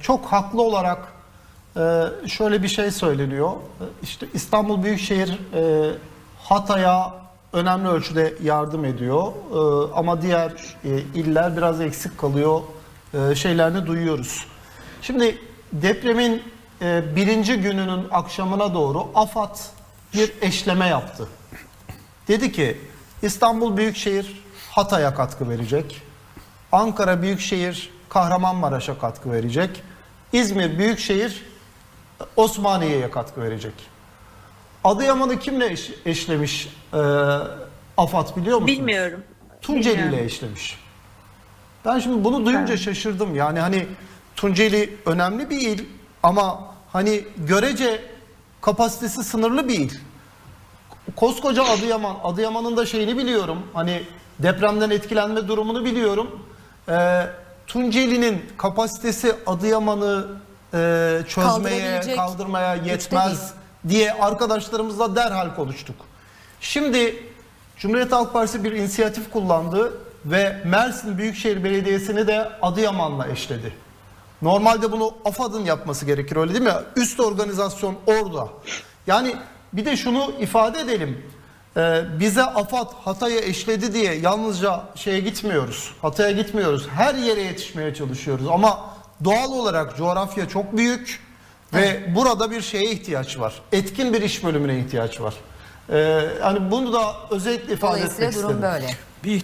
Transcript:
çok haklı olarak e, şöyle bir şey söyleniyor. E, İşte İstanbul Büyükşehir e, Hatay'a önemli ölçüde yardım ediyor. E, ama diğer e, iller biraz eksik kalıyor e, şeylerini duyuyoruz. Şimdi depremin e, birinci gününün akşamına doğru AFAD bir eşleme yaptı. Dedi ki İstanbul Büyükşehir Hatay'a katkı verecek. Ankara Büyükşehir Kahramanmaraş'a katkı verecek. İzmir Büyükşehir Osmaniye'ye katkı verecek. Adıyaman'ı kimle eş- eşlemiş e, AFAD biliyor musunuz? Bilmiyorum. Tunceli ile eşlemiş. Ben şimdi bunu duyunca şaşırdım. Yani hani Tunceli önemli bir il ama hani görece kapasitesi sınırlı bir il. Koskoca Adıyaman, Adıyaman'ın da şeyini biliyorum. Hani depremden etkilenme durumunu biliyorum. Ee, Tunceli'nin kapasitesi Adıyaman'ı e, çözmeye, kaldırmaya yetmez diye arkadaşlarımızla derhal konuştuk. Şimdi Cumhuriyet Halk Partisi bir inisiyatif kullandı ve Mersin Büyükşehir Belediyesi'ni de Adıyaman'la eşledi. Normalde bunu AFAD'ın yapması gerekir öyle değil mi? Üst organizasyon orada. Yani bir de şunu ifade edelim. Ee, bize AFAD Hatay'a eşledi diye yalnızca şeye gitmiyoruz. Hatay'a gitmiyoruz. Her yere yetişmeye çalışıyoruz. Ama doğal olarak coğrafya çok büyük ve burada bir şeye ihtiyaç var. Etkin bir iş bölümüne ihtiyaç var. Ee, yani bunu da özellikle ifade etmek Dolayısıyla durum istedim. böyle.